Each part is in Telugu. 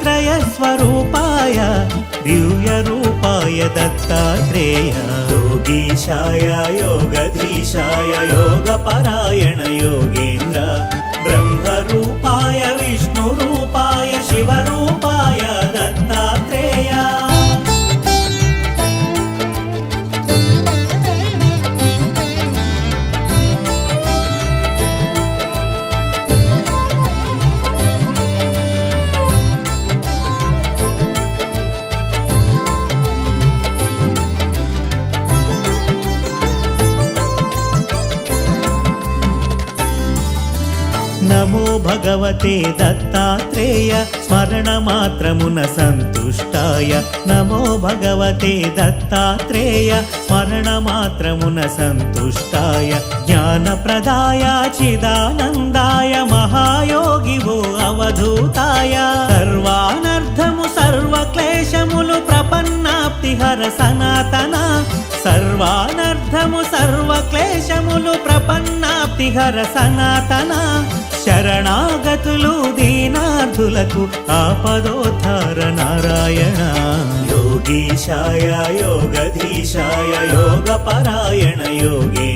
मूर्तित्रयस्वरूपाय दिव्यरूपाय दत्तात्रेय योगीशाय योगधीशाय योगपरायण योगेन्द्र ब्रह्मरूपाय विष्णुरूपाय భగవతే దత్తాత్రేయ స్మరణమాత్రమున సంతుష్టాయ. నమో భగవతే దత్తాత్రేయ స్మరణమాత్రమున సంతుష్టాయ. జ్ఞానప్రదాయ చిదానందాయ మహాయోగివో అవధూతాయ. సర్వానర్థము సర్వక్లేశములు ప్రపన్నాప్తిహర సనాతన. సర్వానర్థము సర్వక్లేశములు ప్రపన్న ప్రపన్నాప్తిహర సనాతన శరణాగతులు దీనార్థులకు ఆపదోద్ధార నారాయణ. యోగీశాయ యోగధీశాయ యోగపరాయణ యోగేంద్ర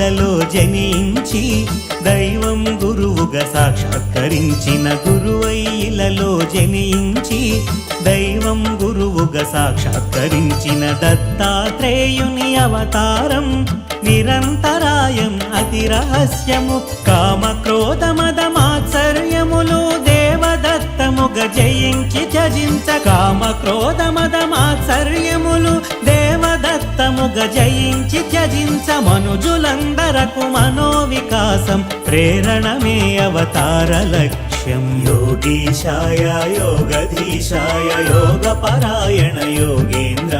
గురువైలలో జనించి దైవం గురువుగా సాక్షాత్కరించిన గురువైలలో జనించి దైవం గురువుగా సాక్షాత్కరించిన దత్తాత్రేయుని అవతారం నిరంతరాయం అతి రహస్యము కామక్రోధమద మాత్సర్యములు దేవదత్తముగ జయించి త్యజించ కామ క్రోధ మద మాత్సర్యములు దేవదత్తముగ జయించి త్యజించ మనుజులందరకు మనోవికాసం ప్రేరణమే అవతార లక్ష్యం. యోగీశాయ యోగధీశాయ యోగ పరాయణ యోగేంద్ర.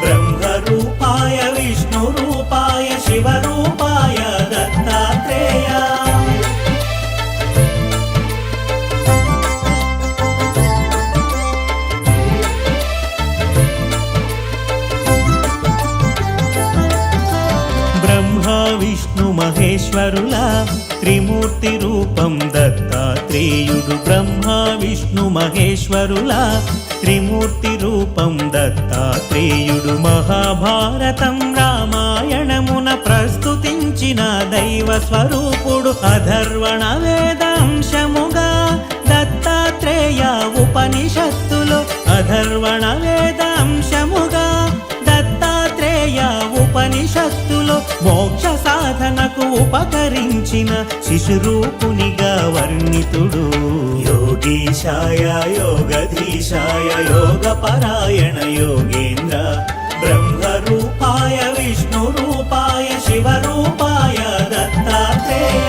బ్రహ్మ రూపాయ విష్ణు రూపాయ శివ రూపాయ దత్తాత్రేయ. రూపం దత్తాత్రేయుడు బ్రహ్మ విష్ణు మహేశ్వరుల త్రిమూర్తి రూపం దత్తాత్రేయుడు. మహాభారతం రామాయణమున ప్రస్తుతించిన దైవ స్వరూపుడు అధర్వణ వేదాంశముగా దత్తాత్రేయ ఉపనిషత్తులు అధర్వణ వేదాంశముగా దత్తాత్రేయ ఉపనిషత్తులు మోక్ష సాధనకు ఉపకరించిన శిశురూపునిగా వర్ణితుడు. యోగీశాయ యోగధీశాయ యోగపరాయణ యోగేంద్ర బ్రహ్మరూపాయ విష్ణురూపాయ శివరూపాయ దత్తాత్రేయ.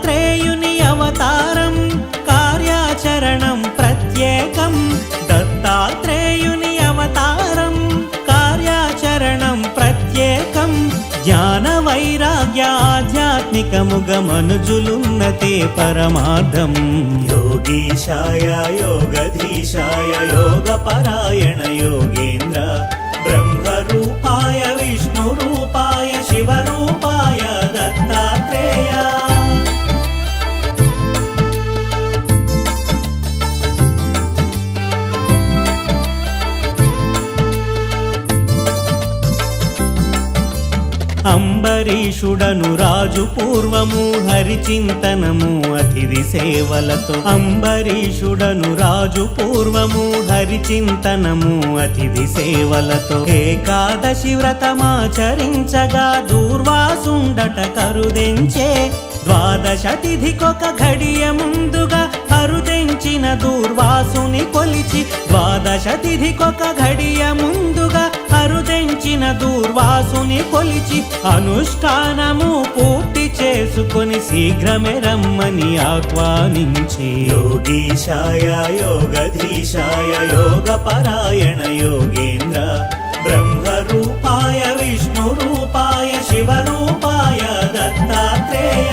ఆధ్యాత్మికముగ మనుజులున్నతే పరమార్థం. యోగీశాయ యోగధీశాయ యోగ పరాయణ యోగేంద్ర. బ్రహ్మ రూపాయ విష్ణు రూపాయ శివ రూపాయ దత్తాత్రేయ. అంబరీషుడను రాజు పూర్వము హరిచింతనము అతిథి సేవలతో. అంబరీషుడను రాజు పూర్వము హరిచింతనము అతిథి సేవలతో. ఏకాదశి వ్రతమాచరించగా దూర్వాసుండట కరుదెంచే. ద్వాదశ తిథికొక ఘడియ ముందుగా కరుదెంచిన దూర్వాసుని కొలిచి. ద్వాదశ తిథికొక ఘడియ ముందుగా కరుదెంచిన దూర్వాసుని కొలిచి అనుష్ఠానము పూర్తి చేసుకొని శీఘ్రమే రమ్మని ఆహ్వానించి. యోగీశాయ యోగధీశాయ యోగ పరాయణ యోగేంద్ర బ్రహ్మరూపాయ విష్ణు రూపాయ శివరూపాయ దత్తాత్రేయ.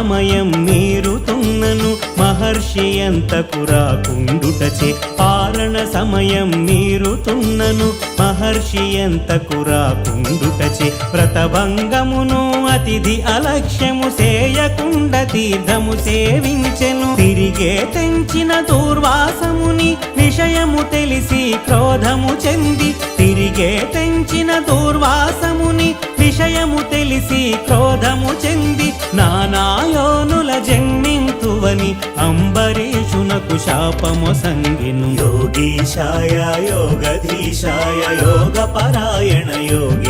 సమయం మీరుతున్నను మహర్షి ఎంతకు రాకుండుటచే పారణ సమయం మీరుతున్నను మహర్షి ఎంతకు రాకుండుటచే వ్రతభంగమును అతిథి అలక్ష్యము సేయకుండ తీర్థము సేవించెను. తిరిగే తెంచిన దూర్వాసముని విషయము తెలిసి క్రోధము చెంది తిరిగే తెంచిన దూర్వాసముని విషయము తెలిసి క్రోధము చెంది నానాయోనుల జన్మింతువని అంబరీషునకు శాపము సంగిను. యోగీశాయ యోగధీశాయ యోగ పరాయణ యోగి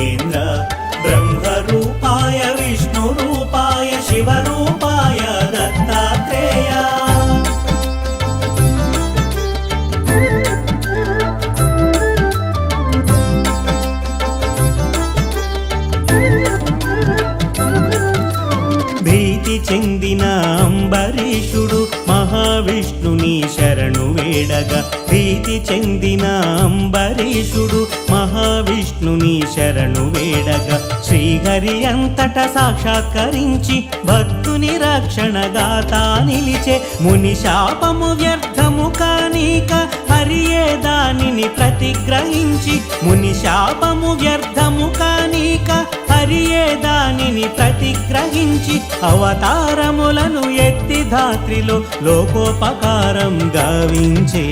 చెందిన అంబరీషుడు మహావిష్ణుని శరణు వేడగా. ప్రీతి చెందిన అంబరీషుడు మహావిష్ణుని శరణు వేడగా. శ్రీహరి అంతట సాక్షాత్కరించి భక్తుని రక్షణగాతా నిలిచే. ముని శాపము వ్యర్థము కానీక హరియే దానిని ప్రతిగ్రహించి. ముని శాపము వ్యర్థము కానీక హరియే దానిని ప్రతిగ్రహించి అవతారములను ఎత్తి ధాత్రిలో లోకోపకారం గావించే.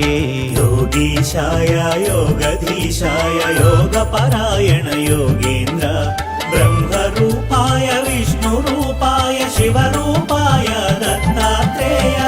యోగీశాయ యోగధీశాయ యోగ పరాయణ యోగేంద్ర. బ్రహ్మరూపాయ విష్ణురూపాయ శివరూపాయ దత్తాత్రేయ.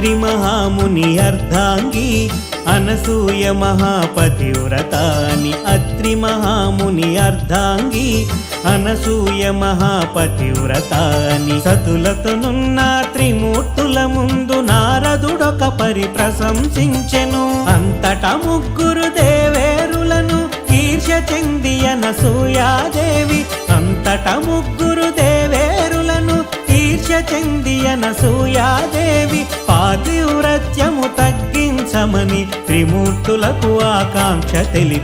అత్రి మహాముని అర్ధాంగి అనసూయ మహాపతివ్రతాని. అత్రి మహాముని అర్ధాంగి అనసూయ మహాపతివ్రతాని. సతులతోనున్న త్రిమూర్తుల ముందు నారదుడొక పరి ప్రశంసించెను అంతట ముగ్గురు దేవేరులను కీర్ష చెంది అనసూయాదేవి. అంతట ముగ్గురు దేవేరు ఈర్ష చెంది అనసూయాదేవి పాతివ్రత్యము తగ్గించమని త్రిమూర్తులకు ఆకాంక్ష తెలిపి